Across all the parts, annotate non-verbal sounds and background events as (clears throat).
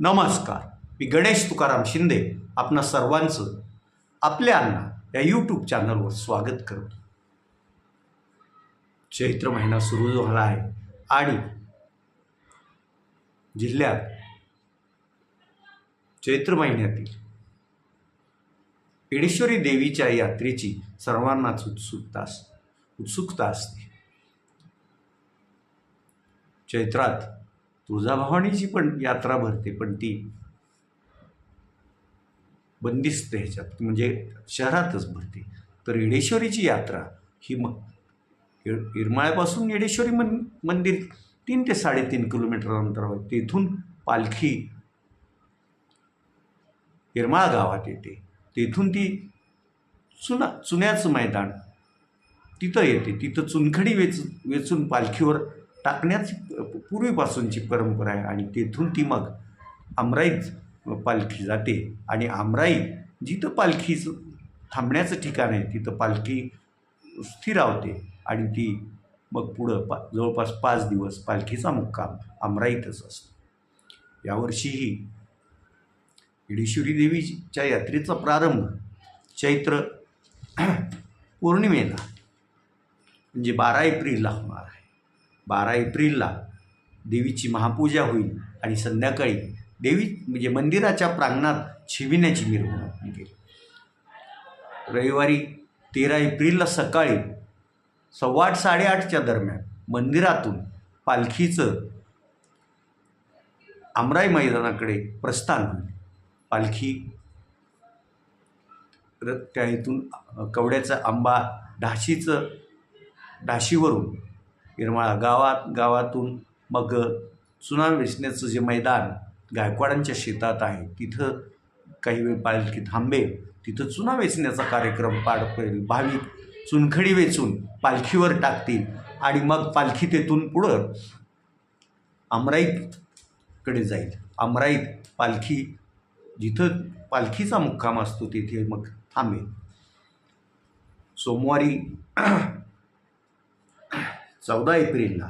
नमस्कार. मी गणेश तुकाराम शिंदे आपणा सर्वांचं आपल्या अण्णा या यूट्यूब चॅनलवर स्वागत करतो. चैत्र महिना सुरू झाला आहे आणि जिल्ह्यात चैत्र महिन्यातील पेडेश्वरी देवीच्या यात्रेची सर्वांनाच उत्सुकता अस उत्सुकता असते. चैत्रात तुळजाभवानीची पण यात्रा भरते पण ती बंदिस्त ह्याच्यात. म्हणजे शहरातच भरते. तर येडेश्वरीची यात्रा ही मग इर- इरमाळ्यापासून येडेश्वरी मन मंदिर तीन ते साडेतीन किलोमीटर अंतरावर तेथून पालखी येरमाळ गावात येते. तेथून ती चुना चुन्याचं मैदान तिथं येते. तिथं चुनखडी वेच वेचून पालखीवर टाकण्याची पूर्वीपासूनची परंपरा आहे आणि तेथून ती मग आमराईत पालखी जाते. आणि आमराई जिथं पालखीचं थांबण्याचं ठिकाण आहे तिथं पालखी स्थिरावते आणि ती मग पुढं पा जवळपास पाच दिवस पालखीचा मुक्काम आमराईतच असतो. यावर्षीही येडेश्वरी देवीच्या यात्रेचा प्रारंभ चैत्र पौर्णिमेला म्हणजे बारा एप्रिलला होणार आहे. बारा एप्रिलला देवीची महापूजा होईल आणि संध्याकाळी देवी म्हणजे मंदिराच्या प्रांगणात छिविण्याची मिरवणूक निघेल रविवारी तेरा एप्रिलला सकाळी सव्वा आठ साडेआठच्या दरम्यान मंदिरातून पालखीचं आमराई मैदानाकडे प्रस्थान होईल. पालखी र- त्या इथून कवड्याचा आंबा ढाशीचं ढाशीवरून येरमाळा गावात गावातून मग चुना वेचण्याचं जे मैदान गायकवाडांच्या शेतात आहे तिथं काही वेळ पालखी थांबेल. तिथं चुना वेचण्याचा कार्यक्रम पार पडेल. भाविक चुनखडी वेचून पालखीवर टाकतील आणि मग पालखी तेथून पुढं अमराईतकडे जाईल. अमराईत पालखी जिथं पालखीचा मुक्काम असतो तिथे मग थांबेल. सोमवारी चौदा एप्रिलला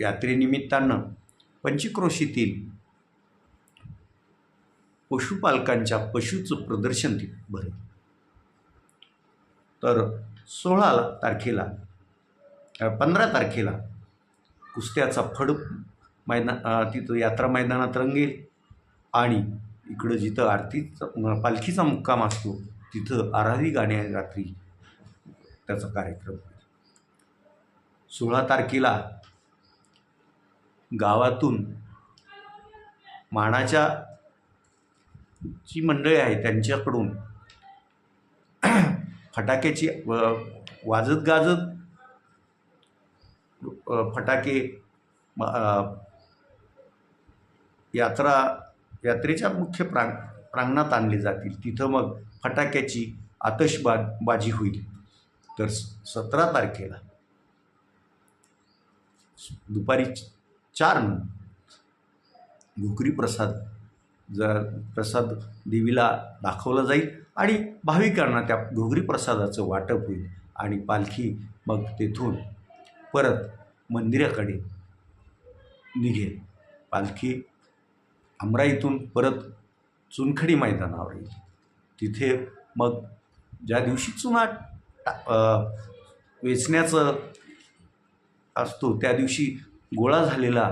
यात्रेनिमित्तानं पंचक्रोशीतील पशुपालकांच्या पशुचं प्रदर्शन भरेल. तर सोळा तारखेला पंधरा तारखेला कुस्त्याचा फड मैदान तिथं यात्रा मैदानात रंगेल आणि इकडं जिथं आरतीचा पालखीचा मुक्काम असतो तिथं आराधी गाण्या रात्री त्याचा कार्यक्रम सोळा तारखेला गावातून मानाच्या जी मंडळी आहे त्यांच्याकडून फटाक्याची वाजत गाजत फटाके यात्रा यात्रेच्या मुख्य प्रांग प्रांगणात आणले जातील. तिथं मग फटाक्याची आतषबा बाजी होईल. तर सतरा तारखेला दुपारी चार घुकरी प्रसाद जर प्रसाद देवीला दाखवला जाईल आणि भाविकांना त्या घोगरी प्रसादाचं वाटप होईल आणि पालखी मग तेथून परत मंदिराकडे निघेल. पालखी अमराईतून परत चुनखडी मैदानावर येईल. तिथे मग ज्या दिवशी चुना वेचण्याचं असतो त्या दिवशी गोळा झालेला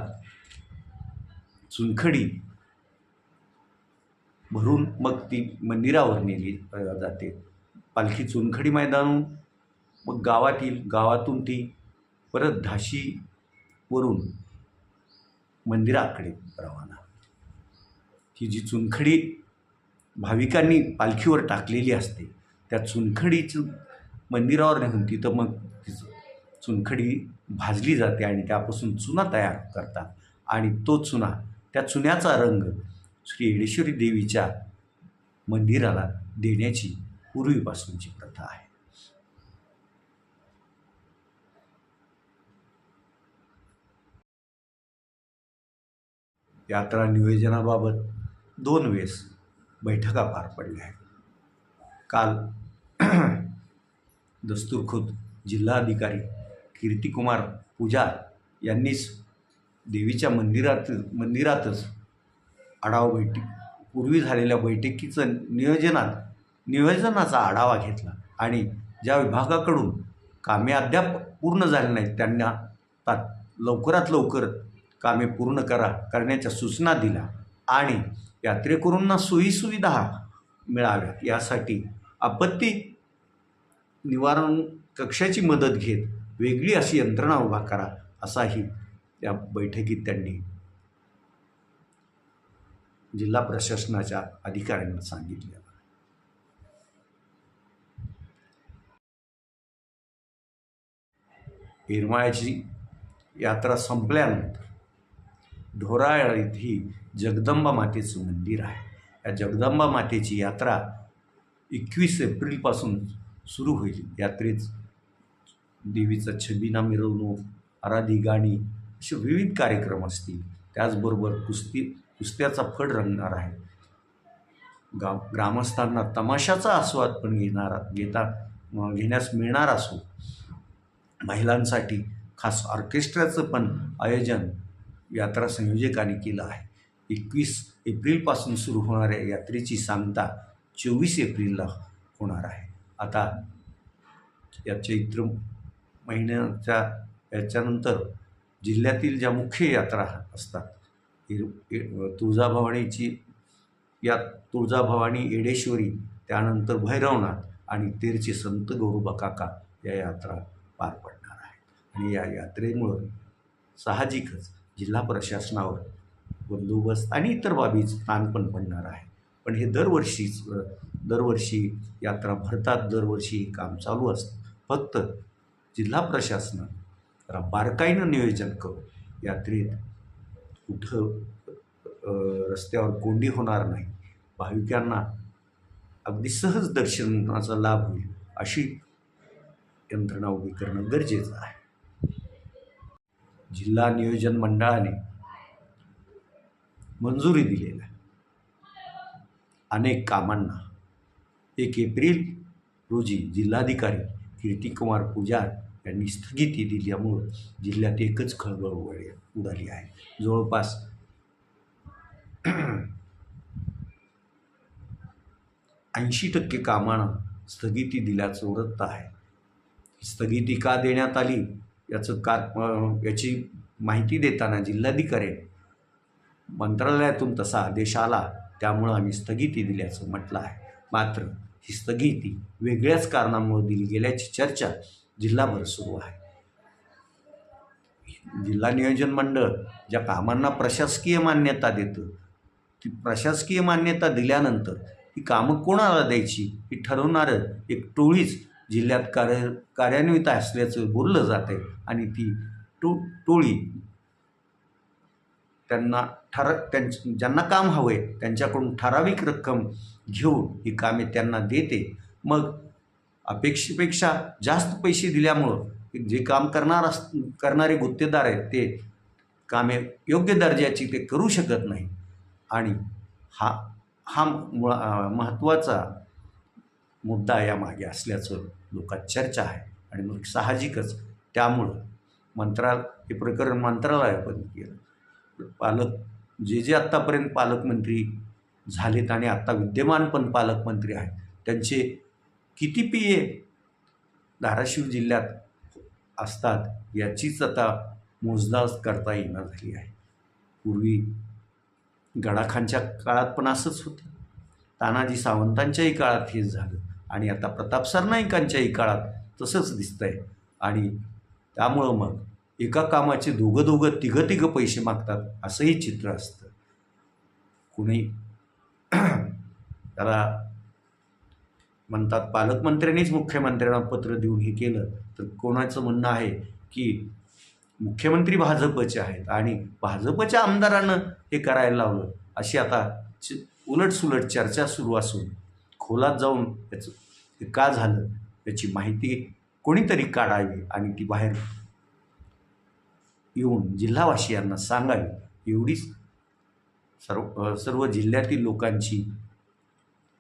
चुनखडी भरून मग ती मंदिरावर नेली जाते. पालखी चुनखडी मैदानून मग गावातील गावातून ती परत धाशीवरून मंदिराकडे रवाना. ही जी चुनखडी भाविकांनी पालखीवर टाकलेली असते त्या चुनखडीचं मंदिरावर नेऊन तिथं मग तिचं चुनखडी भाजली जाते आणि त्यापासून चुना तयार करतात. आणि तो चुना त्या चुन्याचा रंग श्री येडेश्वरी देवीच्या मंदिराला देण्याची पूर्वीपासूनची प्रथा आहे. यात्रा नियोजनाबाबत दोन वेळेस बैठका पार पडल्या आहेत. काल (clears throat) दस्तूरखुद जिल्हाधिकारी कीर्तिकुमार पूजार यांनीच देवीच्या मंदिरात मंदिरातच आढावा बैठक पूर्वी झालेल्या बैठकीचं नियोजनात नियोजनाचा आढावा घेतला. आणि ज्या विभागाकडून कामे अद्याप पूर्ण झाली नाहीत त्यांना तात लवकरात लवकर कामे पूर्ण करा करण्याच्या सूचना दिल्या आणि यात्रेकरूंना सोयीसुविधा मिळाव्यात. यासाठी आपत्ती निवारण कक्षाची मदत घेत वेगळी अशी यंत्रणा उभा करा असाही त्या बैठकीत त्यांनी जिल्हा प्रशासनाच्या अधिकाऱ्यांना सांगितलं येरमाळ्याची यात्रा संपल्यानंतर ढोराळीत ही जगदंबा मातेचं मंदिर आहे. या जगदंबा मातेची यात्रा एकवीस एप्रिलपासून सुरू होईल. यात्रेत देवीचा छबिना मिरवणूक आराधी गाणी असे विविध कार्यक्रम असतील. त्याचबरोबर कुस्ती कुस्त्याचा फड रंगणार आहे. गाव ग्रामस्थांना तमाशाचा आस्वाद पण घेणारा घेता घेण्यास मिळणार असो. महिलांसाठी खास ऑर्केस्ट्राचं पण आयोजन यात्रा संयोजकांनी केलं आहे. एकवीस एप्रिलपासून सुरू होणाऱ्या यात्रेची सांगता चोवीस एप्रिलला होणार आहे. आता या चैत्र महिन्याच्या याच्यानंतर जिल्ह्यातील ज्या मुख्य यात्रा असतात तुळजाभवानीची या तुळजाभवानी येडेश्वरी त्यानंतर भैरवनाथ आणि तेरचे संत गौरोबा काका या यात्रा पार पडणार आहेत. आणि या यात्रेमुळं साहजिकच जिल्हा प्रशासनावर बंदोबस्त आणि इतर बाबीच ताण पण पडणार आहे. पण हे दरवर्षीच दरवर्षी यात्रा भरतात दरवर्षी हे काम चालू असतं. फक्त जिल्हा प्रशासन जरा बारकाईनं नियोजन करू यात्रेत कुठं रस्त्यावर कोंडी होणार नाही भाविकांना अगदी सहज दर्शनाचा लाभ होईल अशी यंत्रणा उभी करणं गरजेचं आहे. जिल्हा नियोजन मंडळाने मंजुरी दिलेल्या अनेक कामांना एक एप्रिल रोजी जिल्हाधिकारी कीर्तिकुमार पुजार यांनी स्थगिती दिल्यामुळं जिल्ह्यात एकच खळबळ उडाली उडाली आहे. जवळपास ऐंशी टक्के कामांना स्थगिती दिल्याचं वृत्त आहे. स्थगिती का देण्यात आली याचं का याची माहिती देताना जिल्हाधिकारी मंत्रालयातून तसा आदेश आला त्यामुळं आम्ही स्थगिती दिल्याचं म्हटलं आहे. मात्र ही स्थगिती वेगळ्याच कारणामुळे दिली गेल्याची चर्चा जिल्हाभर सुरू आहे. जिल्हा नियोजन मंडळ ज्या कामांना प्रशासकीय मान्यता देतं ती प्रशासकीय मान्यता दिल्यानंतर ही कामं कोणाला द्यायची ही ठरवणारं एक टोळीच जिल्ह्यात कार्य कार्यान्वित असल्याचं बोललं जात आहे आणि ती टो टोळी त्यांना ठर त्यांच्या ज्यांना काम हवं आहे त्यांच्याकडून ठराविक रक्कम घेऊन ही कामे त्यांना देते. मग अपेक्षेपेक्षा जास्त पैसे दिल्यामुळं जे काम करणार अस करणारे गुत्तेदार आहेत ते कामे योग्य दर्जाची ते करू शकत नाही. आणि हा हा मुळा महत्त्वाचा मुद्दा यामागे असल्याचं लोकात चर्चा आहे आणि मग साहजिकच त्यामुळं मंत्रा हे प्रकरण मंत्रालयापर्यंत गेलं. पालक जे जे आत्तापर्यंत पालकमंत्री झालेत आणि आत्ता विद्यमान पण पालकमंत्री आहेत. त्यांचे किती पी ए धाराशिव जिल्ह्यात असतात याचीच आता मोजदास करता येणार झाली आहे. पूर्वी गडाखांच्या काळात पण असंच होतं. तानाजी सावंतांच्याही काळात हेच झालं आणि आता प्रताप सरनाईकांच्याही काळात तसंच दिसतंय. आणि त्यामुळं मग एका कामाचे दोघं दोघं तिघं तिघं पैसे मागतात असंही चित्र असतं. कुणी (clears throat) त्याला म्हणतात पालकमंत्र्यांनीच मुख्यमंत्र्यांना पत्र देऊन हे केलं. तर कोणाचं म्हणणं आहे की मुख्यमंत्री भाजपचे आहेत आणि भाजपच्या आमदारानं हे करायला लावलं अशी आता च उलटसुलट चर्चा सुरू असून खोलात जाऊन याचं हे का झालं याची माहिती कोणीतरी काढावी आणि ती बाहेर येऊन जिल्हावासियांना सांगावी एवढीच सर्व सर्व जिल्ह्यातील लोकांची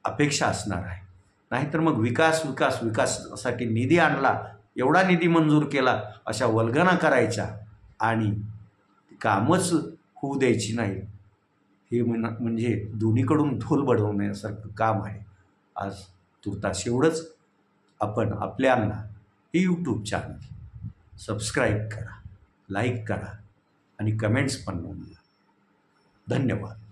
अपेक्षा असणार आहे. नाहीतर मग विकास विकास विकासासाठी निधी आणला एवढा निधी मंजूर केला अशा वल्गना करायच्या आणि कामच होऊ द्यायची नाही हे म्हण म्हणजे दोन्हीकडून ढोल बडवण्यासारखं काम आहे. आज तुर्तास एवढंच. आपण आपल्यांना हे यूट्यूब चॅनल सबस्क्राईब करा लाईक करा आणि कमेंट्स पण नोंदवा. धन्यवाद.